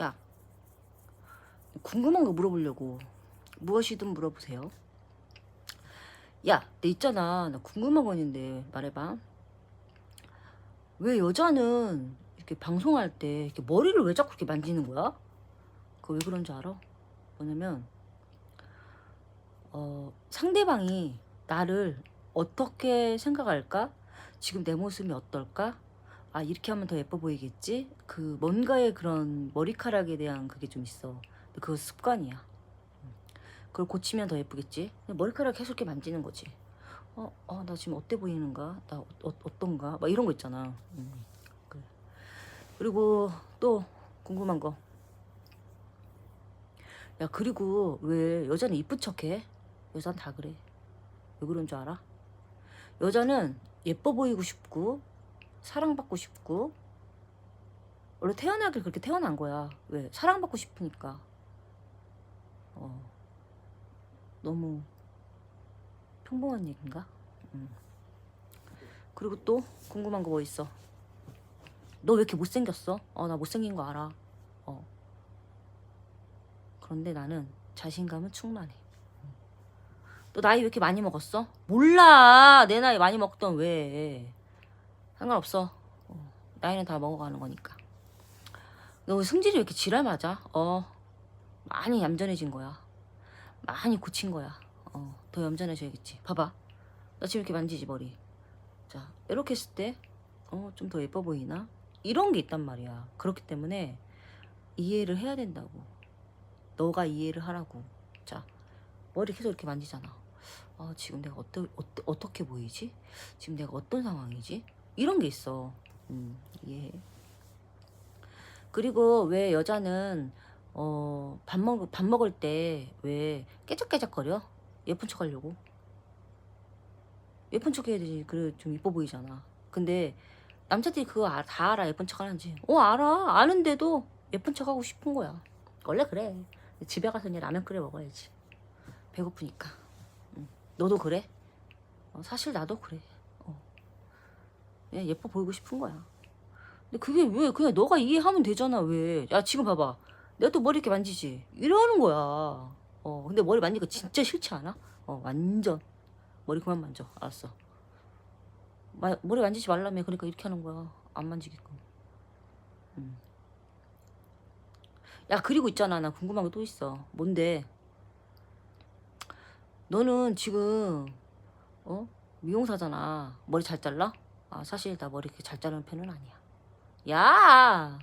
야, 궁금한 거 물어보려고. 무엇이든 물어보세요. 야, 내 있잖아. 나 궁금한 거 있는데 말해봐. 왜 여자는 이렇게 방송할 때 이렇게 머리를 왜 자꾸 이렇게 만지는 거야? 그거 왜 그런지 알아? 뭐냐면 어, 상대방이 나를 어떻게 생각할까? 지금 내 모습이 어떨까? 아 이렇게 하면 더 예뻐 보이겠지? 그 뭔가의 그런 머리카락에 대한 그게 좀 있어. 그거 습관이야. 음. 그걸 고치면 더 예쁘겠지? 머리카락 계속 이렇게 만지는 거지. 어, 어, 나 지금 어때 보이는가? 나 어, 어, 어떤가? 막 이런 거 있잖아. 음, 그래. 그리고 또 궁금한 거. 야, 그리고 왜 여자는 이쁜 척해? 여자는 다 그래. 왜 그런 줄 알아? 여자는 예뻐 보이고 싶고 사랑받고 싶고 원래 태어나길 그렇게 태어난 거야. 왜? 사랑받고 싶으니까. 어. 너무 평범한 얘기인가? 음. 그리고 또 궁금한 거 뭐 있어? 너 왜 이렇게 못생겼어? 어, 나 못생긴 거 알아. 어. 그런데 나는 자신감은 충만해. 너 나이 왜 이렇게 많이 먹었어? 몰라. 내 나이 많이 먹던 왜. 상관없어. 어, 나이는 다 먹어가는 거니까. 너 승질이 왜 이렇게 지랄 맞아? 어. 많이 얌전해진 거야. 많이 고친 거야. 어, 더 얌전해져야겠지. 봐봐. 나 지금 이렇게 만지지, 머리. 자, 이렇게 했을 때, 어, 좀 더 예뻐 보이나? 이런 게 있단 말이야. 그렇기 때문에 이해를 해야 된다고. 너가 이해를 하라고. 자, 머리 계속 이렇게 만지잖아. 아, 지금 내가 어떠, 어떠, 어떻게 보이지? 지금 내가 어떤 상황이지? 이런 게 있어. 음, 이해해. 그리고 왜 여자는 어, 밥 먹, 밥 먹을 때 왜 깨작깨작거려? 예쁜 척 하려고. 예쁜 척 해야 되지. 그래, 좀 이뻐 보이잖아. 근데 남자들이 그거 아- 다 알아. 예쁜 척 하는지. 어, 알아. 아는데도 예쁜 척 하고 싶은 거야. 원래 그래. 집에 가서 이제 라면 끓여 먹어야지. 배고프니까. 응. 너도 그래? 어, 사실 나도 그래. 어. 그냥 예뻐 보이고 싶은 거야. 근데 그게 왜 그냥 너가 이해하면 되잖아 왜? 야 지금 봐봐. 내가 또 머리 이렇게 만지지. 이러는 거야. 어 근데 머리 만지니까 진짜 싫지 않아? 어 완전 머리 그만 만져. 알았어. 마, 머리 만지지 말라며. 그러니까 이렇게 하는 거야. 안 만지게끔. 음. 야 그리고 있잖아. 나 궁금한 거 또 있어. 뭔데? 너는 지금 어 미용사잖아. 머리 잘 잘라? 아 사실 나 머리 그렇게 잘 자르는 편은 아니야. 야